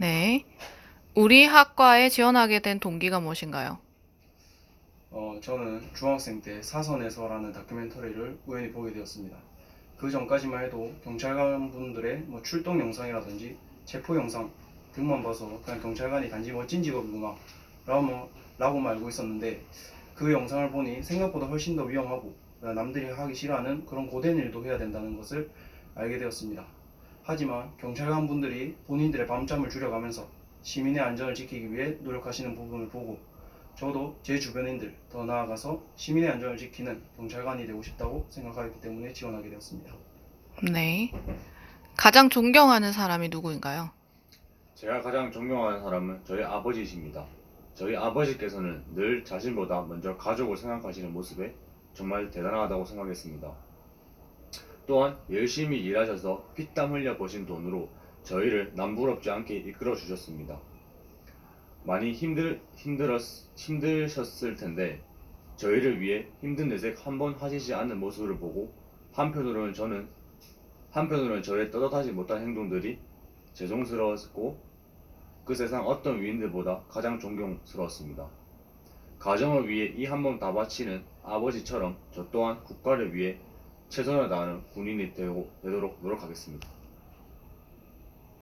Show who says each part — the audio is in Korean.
Speaker 1: 네. 우리 학과에 지원하게 된 동기가 무엇인가요?
Speaker 2: 어, 저는 중학생 때 사선에서라는 다큐멘터리를 우연히 보게 되었습니다. 그 전까지만 해도 경찰관 분들의 뭐 출동 영상이라든지 체포 영상 등만 봐서 그냥 경찰관이 단지 멋진 직업이구나 라고, 라고만 알고 있었는데 그 영상을 보니 생각보다 훨씬 더 위험하고 남들이 하기 싫어하는 그런 고된 일도 해야 된다는 것을 알게 되었습니다. 하지만 경찰관 분들이 본인들의 밤잠을 줄여가면서 시민의 안전을 지키기 위해 노력하시는 부분을 보고 저도 제 주변인들 더 나아가서 시민의 안전을 지키는 경찰관이 되고 싶다고 생각하기 때문에 지원하게 되었습니다.
Speaker 1: 네. 가장 존경하는 사람이 누구인가요?
Speaker 3: 제가 가장 존경하는 사람은 저희 아버지이십니다. 저희 아버지께서는 늘 자신보다 먼저 가족을 생각하시는 모습에 정말 대단하다고 생각했습니다. 또한 열심히 일하셔서 피땀 흘려 버신 돈으로 저희를 남부럽지 않게 이끌어 주셨습니다. 많이 힘들, 힘들었, 힘드셨을 텐데 저희를 위해 힘든 내색 한 번 하시지 않는 모습을 보고 한편으로는 저는 한편으로는 저의 떳떳하지 못한 행동들이 죄송스러웠고 그 세상 어떤 위인들보다 가장 존경스러웠습니다. 가정을 위해 이한몸다 바치는 아버지처럼 저 또한 국가를 위해 최선을 다하는 군인이 되도록 노력하겠습니다.